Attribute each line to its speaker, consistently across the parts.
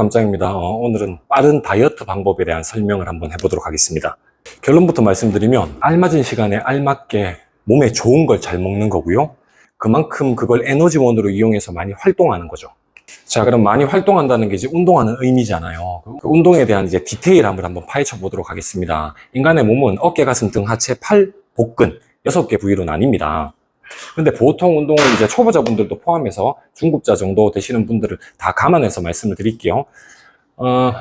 Speaker 1: 감장입니다. 어, 오늘은 빠른 다이어트 방법에 대한 설명을 한번 해보도록 하겠습니다. 결론부터 말씀드리면 알맞은 시간에 알맞게 몸에 좋은 걸 잘 먹는 거고요. 그만큼 그걸 에너지원으로 이용해서 많이 활동하는 거죠. 자, 그럼 많이 활동한다는 게 이제 운동하는 의미잖아요. 그 운동에 대한 이제 디테일함을 한번 파헤쳐 보도록 하겠습니다. 인간의 몸은 어깨, 가슴, 등, 하체, 팔, 복근 여섯 개 부위로 나뉩니다. 근데 보통 운동은 이제 초보자분들도 포함해서 중급자 정도 되시는 분들을 다 감안해서 말씀을 드릴게요. 어,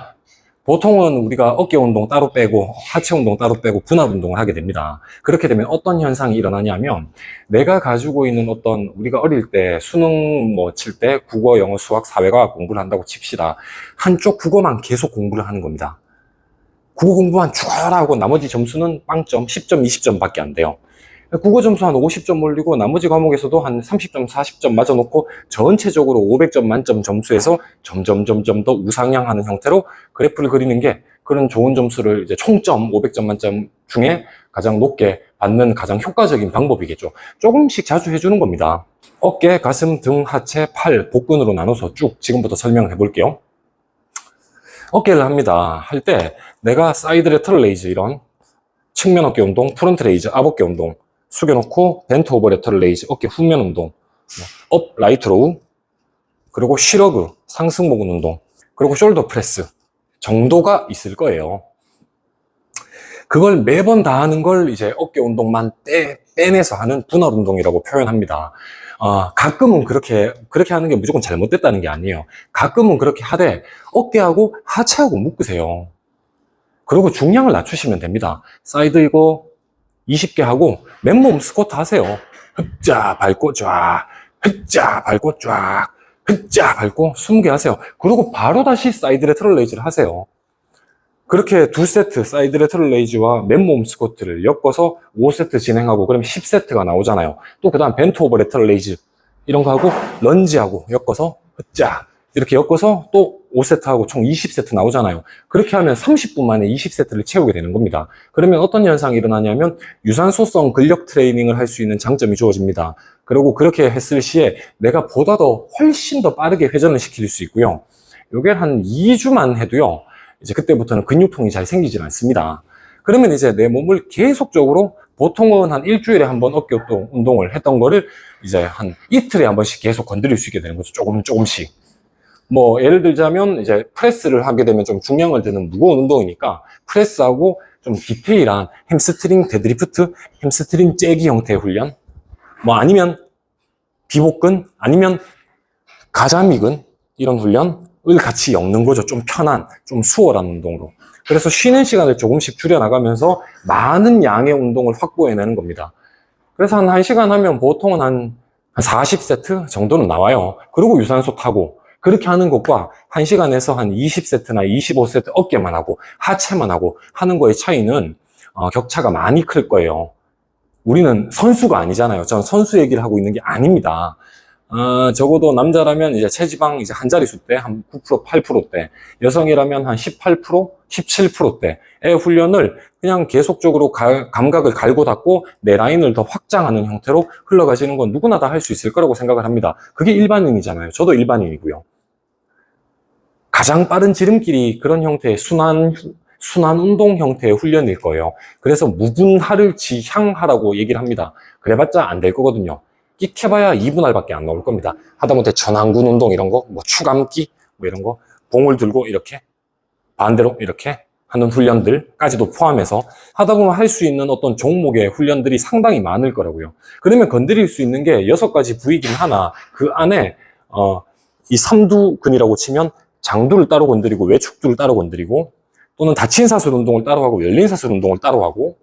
Speaker 1: 보통은 우리가 어깨 운동 따로 빼고 하체 운동 따로 빼고 분할 운동을 하게 됩니다. 그렇게 되면 어떤 현상이 일어나냐면 내가 가지고 있는 어떤 우리가 어릴 때 수능 뭐 칠 때 국어, 영어, 수학, 사회과학 공부를 한다고 칩시다. 한쪽 국어만 계속 공부를 하는 겁니다. 국어 공부만 쭉 하고 나머지 점수는 빵점, 10점, 20점밖에 안 돼요. 국어 점수 한 50점 올리고 나머지 과목에서도 한 30점, 40점 맞아놓고 전체적으로 500점 만점 점수에서 점점 점점 더 우상향하는 형태로 그래프를 그리는 게 그런 좋은 점수를 이제 총점 500점 만점 중에 가장 높게 받는 가장 효과적인 방법이겠죠. 조금씩 자주 해주는 겁니다. 어깨, 가슴, 등, 하체, 팔, 복근으로 나눠서 쭉 지금부터 설명을 해볼게요. 어깨를 합니다. 할 때 내가 사이드 레터럴 레이즈 이런 측면 어깨 운동, 프론트 레이즈, 앞 어깨 운동 숙여놓고 벤트 오버 레터럴 레이즈 어깨 후면 운동, 업 라이트 로우, 그리고 쉬러그 상승목은 운동, 그리고 숄더 프레스 정도가 있을 거예요. 그걸 매번 다 하는 걸 이제 어깨 운동만 떼, 빼내서 하는 분할 운동이라고 표현합니다. 어, 가끔은 그렇게, 그렇게 하는 게 무조건 잘못됐다는 게 아니에요. 가끔은 그렇게 하되 어깨하고 하체하고 묶으세요. 그리고 중량을 낮추시면 됩니다. 사이드 이거 20개 하고 맨몸 스쿼트 하세요. 흡자 밟고 쫙, 흡자 밟고 쫙, 흡자 밟고 20개 하세요. 그리고 바로 다시 사이드 레터럴 레이즈를 하세요. 그렇게 두 세트 사이드 레터럴 레이즈와 맨몸 스쿼트를 엮어서 5세트 진행하고 그럼 10세트가 나오잖아요. 또 그 다음 벤트 오버 레터럴 레이즈 이런 거 하고 런지하고 엮어서 흡자 이렇게 엮어서 또 5세트 하고 총 20세트 나오잖아요. 그렇게 하면 30분 만에 20세트를 채우게 되는 겁니다. 그러면 어떤 현상이 일어나냐면 유산소성 근력 트레이닝을 할 수 있는 장점이 주어집니다. 그리고 그렇게 했을 시에 내가 보다 더 훨씬 더 빠르게 회전을 시킬 수 있고요. 요게 한 2주만 해도요. 이제 그때부터는 근육통이 잘 생기질 않습니다. 그러면 이제 내 몸을 계속적으로 보통은 한 일주일에 한 번 어깨 운동을 했던 거를 이제 한 이틀에 한 번씩 계속 건드릴 수 있게 되는 거죠. 조금 조금씩. 뭐 예를 들자면 이제 프레스를 하게 되면 좀 중량을 드는 무거운 운동이니까 프레스하고 좀 디테일한 햄스트링 데드리프트, 햄스트링 째기 형태의 훈련, 뭐 아니면 비복근, 아니면 가자미근 이런 훈련을 같이 엮는 거죠. 좀 편한, 좀 수월한 운동으로. 그래서 쉬는 시간을 조금씩 줄여나가면서 많은 양의 운동을 확보해내는 겁니다. 그래서 한 1시간 하면 보통은 한 40세트 정도는 나와요. 그리고 유산소 타고 그렇게 하는 것과 1시간에서 한 20세트나 25세트 어깨만 하고 하체만 하고 하는 거의 차이는 어, 격차가 많이 클 거예요. 우리는 선수가 아니잖아요. 저는 선수 얘기를 하고 있는 게 아닙니다. 어, 적어도 남자라면 이제 체지방 이제 한 자릿수 때, 한 9%, 8%대, 여성이라면 한 18%, 17%대의 훈련을 그냥 계속적으로 가- 감각을 갈고 닦고 내 라인을 더 확장하는 형태로 흘러가시는 건 누구나 다 할 수 있을 거라고 생각을 합니다. 그게 일반인이잖아요. 저도 일반인이고요. 가장 빠른 지름길이 그런 형태의 순환, 순환 운동 형태의 훈련일 거예요. 그래서 무분하를 지향하라고 얘기를 합니다. 그래봤자 안 될 거거든요. 끼켜봐야 2분할밖에 안 나올 겁니다. 하다못해 전완근 운동 이런 거, 뭐 추감기 뭐 이런 거, 봉을 들고 이렇게 반대로 이렇게 하는 훈련들까지도 포함해서 하다 보면 할 수 있는 어떤 종목의 훈련들이 상당히 많을 거라고요. 그러면 건드릴 수 있는 게 여섯 가지 부위긴 하나 그 안에 어, 이 삼두근이라고 치면 장두를 따로 건드리고 외축두를 따로 건드리고 또는 닫힌 사슬 운동을 따로 하고 열린 사슬 운동을 따로 하고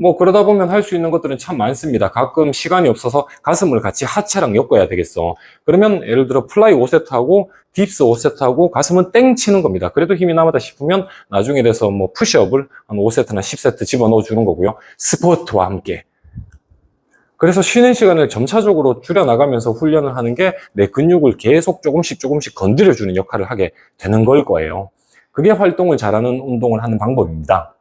Speaker 1: 뭐 그러다 보면 할 수 있는 것들은 참 많습니다. 가끔 시간이 없어서 가슴을 같이 하체랑 엮어야 되겠어. 그러면 예를 들어 플라이 5세트 하고 딥스 5세트 하고 가슴은 땡 치는 겁니다. 그래도 힘이 남았다 싶으면 나중에 돼서 뭐 푸시업을 한 5세트나 10세트 집어넣어 주는 거고요. 스포트와 함께. 그래서 쉬는 시간을 점차적으로 줄여나가면서 훈련을 하는 게 내 근육을 계속 조금씩 조금씩 건드려주는 역할을 하게 되는 걸 거예요. 그게 활동을 잘하는 운동을 하는 방법입니다.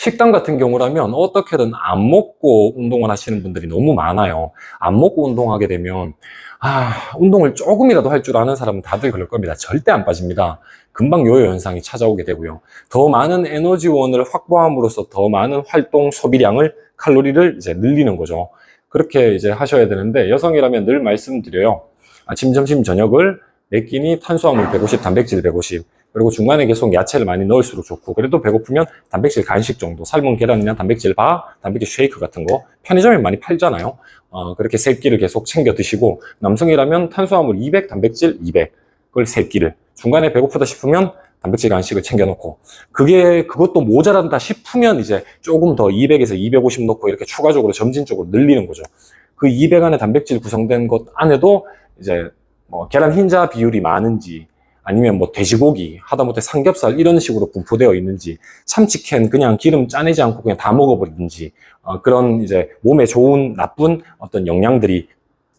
Speaker 1: 식단 같은 경우라면 어떻게든 안 먹고 운동을 하시는 분들이 너무 많아요. 안 먹고 운동하게 되면 아, 운동을 조금이라도 할 줄 아는 사람은 다들 그럴 겁니다. 절대 안 빠집니다. 금방 요요 현상이 찾아오게 되고요. 더 많은 에너지원을 확보함으로써 더 많은 활동 소비량을, 칼로리를 이제 늘리는 거죠. 그렇게 이제 하셔야 되는데, 여성이라면 늘 말씀드려요. 아침, 점심, 저녁을 네 끼니 탄수화물 150, 단백질 150, 그리고 중간에 계속 야채를 많이 넣을수록 좋고, 그래도 배고프면 단백질 간식 정도, 삶은 계란이나 단백질 바, 단백질 쉐이크 같은 거, 편의점에 많이 팔잖아요. 어, 그렇게 세 끼를 계속 챙겨 드시고, 남성이라면 탄수화물 200, 단백질 200, 그걸 세 끼를. 중간에 배고프다 싶으면 단백질 간식을 챙겨 놓고, 그게, 그것도 모자란다 싶으면 이제 조금 더 200에서 250 넣고 이렇게 추가적으로 점진적으로 늘리는 거죠. 그 200 안에 단백질 구성된 것 안에도 이제 뭐 계란 흰자 비율이 많은지, 아니면 뭐 돼지고기, 하다못해 삼겹살 이런 식으로 분포되어 있는지, 참치캔 그냥 기름 짜내지 않고 그냥 다 먹어버리든지, 어, 그런 이제 몸에 좋은 나쁜 어떤 영양들이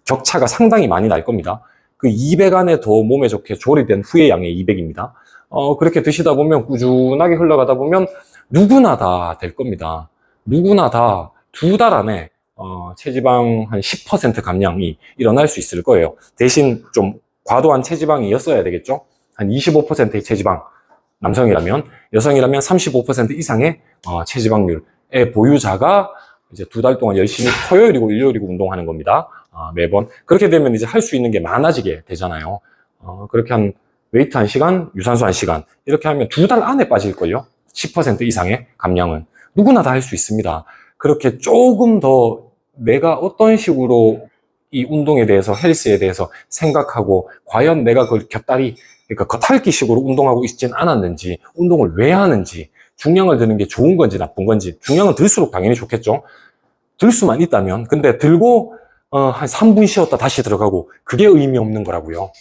Speaker 1: 격차가 상당히 많이 날 겁니다. 그 200 안에 더 몸에 좋게 조리된 후의 양의 200입니다. 어, 그렇게 드시다 보면 꾸준하게 흘러가다 보면 누구나 다 될 겁니다. 누구나 다 두 달 안에 어, 체지방 한 10% 감량이 일어날 수 있을 거예요. 대신 좀 과도한 체지방이었어야 되겠죠? 한 25%의 체지방, 남성이라면, 여성이라면 35% 이상의 어, 체지방률의 보유자가 이제 두 달 동안 열심히 토요일이고 일요일이고 운동하는 겁니다. 아, 매번. 그렇게 되면 이제 할 수 있는 게 많아지게 되잖아요. 어, 그렇게 한 웨이트 한 시간, 유산소 한 시간. 이렇게 하면 두 달 안에 빠질걸요? 10% 이상의 감량은. 누구나 다 할 수 있습니다. 그렇게 조금 더 내가 어떤 식으로 이 운동에 대해서, 헬스에 대해서 생각하고, 과연 내가 그걸 곁다리, 그러니까 겉핥기식으로 운동하고 있진 않았는지, 운동을 왜 하는지, 중량을 드는 게 좋은 건지 나쁜 건지, 중량은 들수록 당연히 좋겠죠? 들 수만 있다면. 근데 들고, 어, 한 3분 쉬었다 다시 들어가고, 그게 의미 없는 거라고요.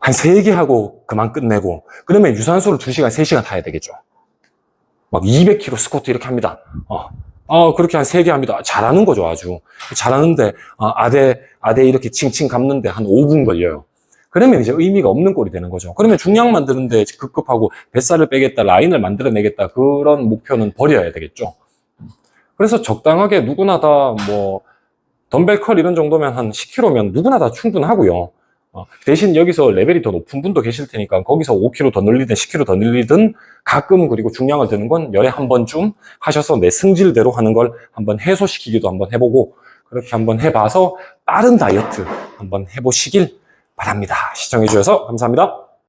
Speaker 1: 한 3개 하고 그만 끝내고, 그러면 유산소를 2시간, 3시간 타야 되겠죠. 막 200kg 스쿼트 이렇게 합니다. 어, 어, 그렇게 한 3개 합니다. 잘하는 거죠, 아주. 잘하는데, 어, 아대, 아대 이렇게 칭칭 감는데 한 5분 걸려요. 그러면 이제 의미가 없는 꼴이 되는 거죠. 그러면 중량 만드는데 급급하고 뱃살을 빼겠다, 라인을 만들어내겠다, 그런 목표는 버려야 되겠죠. 그래서 적당하게 누구나 다 뭐, 덤벨 컬 이런 정도면 한 10kg면 누구나 다 충분하고요. 어, 대신 여기서 레벨이 더 높은 분도 계실 테니까 거기서 5kg 더 늘리든 10kg 더 늘리든 가끔 그리고 중량을 드는 건 열에 한 번쯤 하셔서 내 승질대로 하는 걸 한번 해소시키기도 한번 해보고 그렇게 한번 해봐서 빠른 다이어트 한번 해보시길 바랍니다. 시청해주셔서 감사합니다.